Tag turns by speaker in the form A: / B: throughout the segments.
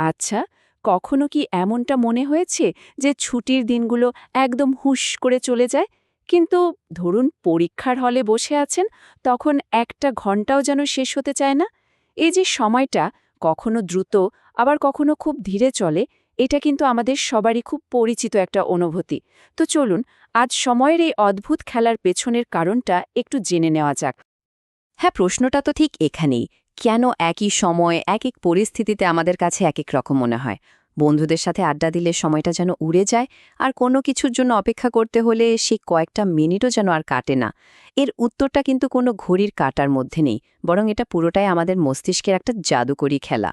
A: আচ্ছা কখনো কি এমনটা মনে হয়েছে যে ছুটির দিনগুলো একদম হুশ করে চলে যায়? কিন্তু ধরুন পরীক্ষার হলে বসে আছেন, তখন একটা ঘন্টাও যেন শেষ হতে চায় না? এই যে সময়টা কখনো দ্রুত, আবার কখনো খুব ধীরে চলে, এটা কিন্তু আমাদের সবারই খুব পরিচিত একটা অনুভূতি। তো চলুন, আজ সময়ের এই অদ্ভুত খেলার পেছনের কারণটা একটু জেনে নেওয়া যাক।
B: হ্যাঁ প্রশ্নটা তো ঠিক এখানেই। কেন একই সময় এক এক পরিস্থিতিতে আমাদের কাছে এক এক রকম মনে হয়। বন্ধুদের সাথে আড্ডা দিলে সময়টা যেন উড়ে যায়, আর কোনো কিছুর জন্য অপেক্ষা করতে হলে সেই কয়েকটা মিনিটও যেন আর কাটে না। এর উত্তরটা কিন্তু কোনো ঘড়ির কাটার মধ্যে নেই, বরং এটা পুরোটাই আমাদের মস্তিষ্কের একটা জাদুকরী খেলা।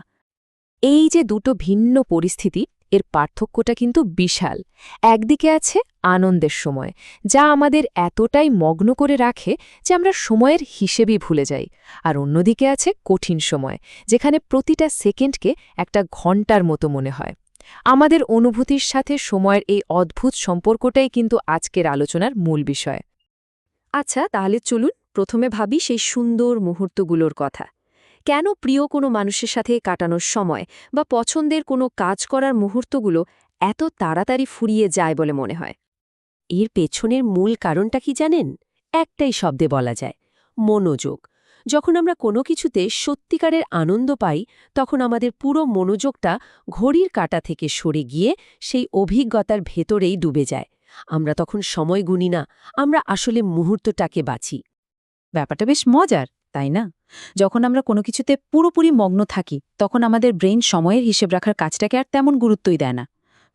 B: এই যে দুটো ভিন্ন পরিস্থিতি এর পার্থক্যটা কিন্তু বিশাল। একদিকে আছে আনন্দের সময়, যা আমাদের এতটাই মগ্ন করে রাখে যে আমরা সময়ের হিসেবেই ভুলে যাই। আর অন্যদিকে আছে কঠিন সময়, যেখানে প্রতিটা সেকেন্ডকে একটা ঘণ্টার মতো মনে হয়। আমাদের অনুভূতির সাথে সময়ের এই অদ্ভুত সম্পর্কটাই কিন্তু আজকের আলোচনার মূল বিষয়। আচ্ছা তাহলে চলুন প্রথমে ভাবি সেই সুন্দর মুহূর্তগুলোর কথা। কেন প্রিয় কোনো মানুষের সাথে কাটানোর সময় বা পছন্দের কোনো কাজ করার মুহূর্তগুলো এত তাড়াতাড়ি ফুরিয়ে যায় বলে মনে হয়? এর পেছনের মূল কারণটা কি জানেন? একটাই শব্দে বলা যায়, মনোযোগ। যখন আমরা কোনো কিছুতে সত্যিকারের আনন্দ পাই, তখন আমাদের পুরো মনোযোগটা ঘড়ির কাটা থেকে সরে গিয়ে সেই অভিজ্ঞতার ভেতরেই ডুবে যায়। আমরা তখন সময় গুনি না, আমরা আসলে মুহূর্তটাকে বাঁচি। ব্যাপারটা বেশ মজার। তাই না? যখন আমরা কোনো কিছুতে পুরোপুরি মগ্ন থাকি, তখন আমাদের ব্রেন সময়ের হিসেব রাখার কাজটাকে আর তেমন গুরুত্বই দেয় না।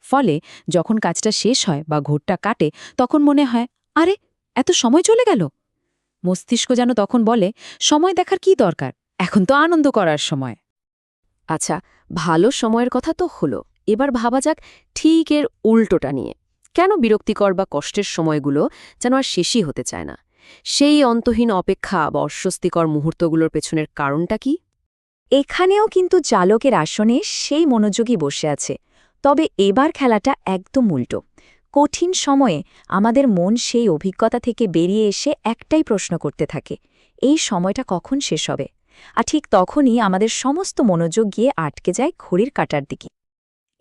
B: ফলে যখন কাজটা শেষ হয় বা ঘোরটা কাটে, তখন মনে হয়, আরে, এত সময় চলে গেল? মস্তিষ্ক যেন তখন বলে, সময় দেখার কি দরকার? এখন তো আনন্দ করার সময়। আচ্ছা ভালো সময়ের কথা তো হলো। এবার ভাবা যাক ঠিক এর উল্টোটা নিয়ে। কেন বিরক্তিকর বা কষ্টের সময়গুলো যেন আর শেষই হতে চায় না? সেই অন্তহীন অপেক্ষা বা অস্বস্তিকর মুহূর্তগুলোর পেছনের কারণটা কি? এখানেও কিন্তু চালকের আসনে সেই মনোযোগী বসে আছে। তবে এবার খেলাটা একদম উল্টো। কঠিন সময়ে আমাদের মন সেই অভিজ্ঞতা থেকে বেরিয়ে এসে একটাই প্রশ্ন করতে থাকে, এই সময়টা কখন শেষ হবে? আর ঠিক তখনই আমাদের সমস্ত মনোযোগ গিয়ে আটকে যায় ঘড়ির কাটার দিকে।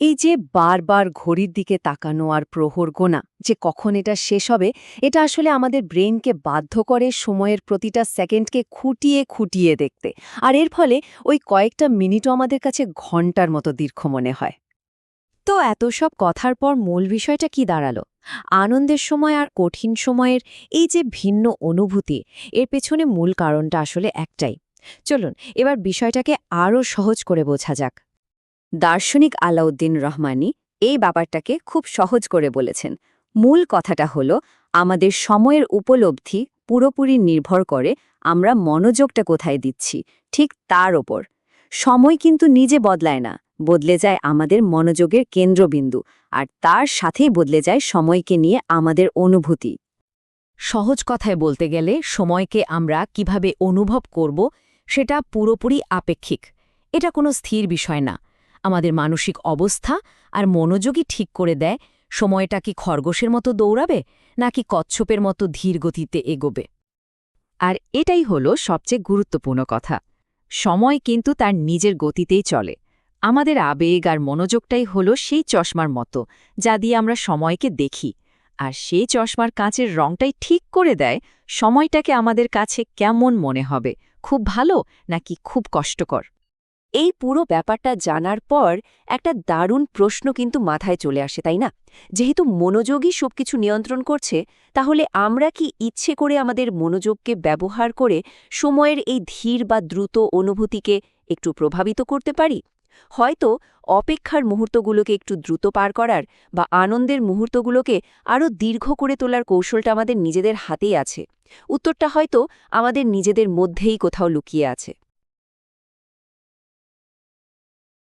B: এই যে বারবার ঘড়ির দিকে তাকানো আর প্রহর গোনা, যে কখন এটা শেষ হবে, এটা আসলে আমাদের ব্রেনকে বাধ্য করে সময়ের প্রতিটা সেকেন্ডকে খুঁটিয়ে খুঁটিয়ে দেখতে। আর এর ফলে ওই কয়েকটা মিনিটও আমাদের কাছে ঘণ্টার মতো দীর্ঘ মনে হয়। তো এত সব কথার পর মূল বিষয়টা কি দাঁড়াল? আনন্দের সময় আর কঠিন সময়ের এই যে ভিন্ন অনুভূতি, এর পেছনে মূল কারণটা আসলে একটাই। চলুন, এবার বিষয়টাকে আরও সহজ করে বোঝা যাক। দার্শনিক আলাউদ্দিন রহমানি এই ব্যাপারটাকে খুব সহজ করে বলেছেন। মূল কথাটা হল, আমাদের সময়ের উপলব্ধি পুরোপুরি নির্ভর করে আমরা মনোযোগটা কোথায় দিচ্ছি, ঠিক তার ওপর। সময় কিন্তু নিজে বদলায় না, বদলে যায় আমাদের মনোযোগের কেন্দ্রবিন্দু, আর তার সাথেই বদলে যায় সময়কে নিয়ে আমাদের অনুভূতি। সহজ কথায় বলতে গেলে, সময়কে আমরা কীভাবে অনুভব করব, সেটা পুরোপুরি আপেক্ষিক। এটা কোনো স্থির বিষয় না। আমাদের মানসিক অবস্থা আর মনোযোগই ঠিক করে দেয়। সময়টা কি খরগোশের মতো দৌড়াবে, নাকি কচ্ছপের মতো ধীর গতিতে এগোবে? আর এটাই হলো সবচেয়ে গুরুত্বপূর্ণ কথা। সময় কিন্তু তার নিজের গতিতেই চলে। আমাদের আবেগ আর মনোযোগটাই হলো সেই চশমার মতো, যা দিয়ে আমরা সময়কে দেখি। আর সেই চশমার কাঁচের রংটাই ঠিক করে দেয় সময়টাকে আমাদের কাছে কেমন মনে হবে, খুব ভালো নাকি খুব কষ্টকর? এই পুরো ব্যাপারটা জানার পর একটা দারুণ প্রশ্ন কিন্তু মাথায় চলে আসে, তাই না? যেহেতু মনোযোগই সবকিছু নিয়ন্ত্রণ করছে, তাহলে আমরা কি ইচ্ছে করে আমাদের মনোযোগকে ব্যবহার করে সময়ের এই ধীর বা দ্রুত অনুভূতিকে একটু প্রভাবিত করতে পারি? হয়তো অপেক্ষার মুহূর্তগুলোকে একটু দ্রুত পার করার বা আনন্দের মুহূর্তগুলোকে আরও দীর্ঘ করে তোলার কৌশলটা আমাদের নিজেদের হাতেই আছে। উত্তরটা হয়তো আমাদের নিজেদের মধ্যেই কোথাও লুকিয়ে আছে।